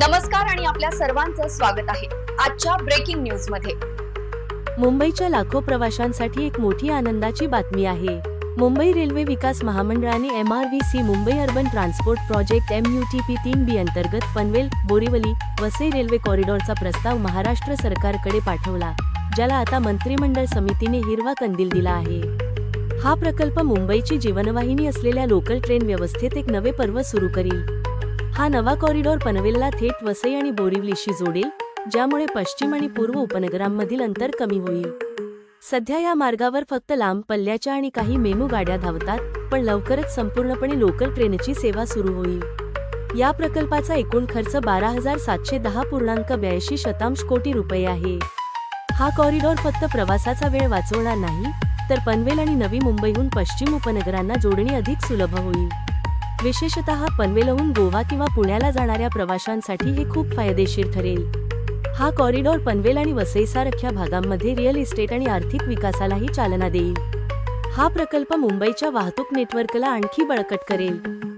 नमस्कार आणि आपल्या सर्वांचं स्वागत आहे आजच्या ब्रेकिंग न्यूजमध्ये. मुंबईच्या लाखो प्रवाशांसाठी एक मोठी आनंदाची बातमी आहे. मुंबई रेल्वे विकास महामंडळाने M R V C Mumbai urban transport project M U T P तीन बी अंतर्गत पनवेल बोरीवली वसई रेल्वे कॉरिडॉरचा प्रस्ताव महाराष्ट्र सरकारकडे पाठवला ज्याला आता मंत्रिमंडळ समितीने हिरवा कंदील दिला आहे. हा प्रकल्प मुंबईची जीवनवाहिनी असलेल्या लोकल ट्रेन व्यवस्थेत एक नवे पर्व सुरू करील. हा नवा कॉरिडॉर पनवेलला थेट वसई आणि बोरिवलीशी जोडेल ज्यामुळे पश्चिम आणि पूर्व उपनगरांमधील अंतर कमी होईल. सध्या या मार्गावर फक्त लांब पल्ल्याच्या आणि काही मेमू गाड्या धावतात पण लवकरच संपूर्णपणे लोकल ट्रेनची सेवा सुरू होईल. या प्रकल्पाचा एकूण खर्च बारा हजार सातशे दहा पूर्णांक ब्याऐंशी शतांश कोटी रुपये आहे. हा कॉरिडॉर फक्त प्रवासाचा वेळ वाचवणार नाही तर पनवेल आणि नवी मुंबईहून पश्चिम उपनगरांना जोडणी अधिक सुलभ होईल. विशेषतः पनवेलहून गोवा किंवा पुण्याला जाणाऱ्या प्रवाशांसाठी हे खूप फायदेशीर ठरेल. हा कॉरिडॉर पनवेल आणि वसईसारख्या भागांमध्ये रिअल इस्टेट आणि आर्थिक विकासालाही चालना देईल. हा प्रकल्प मुंबईच्या वाहतूक नेटवर्कला आणखी बळकट करेल.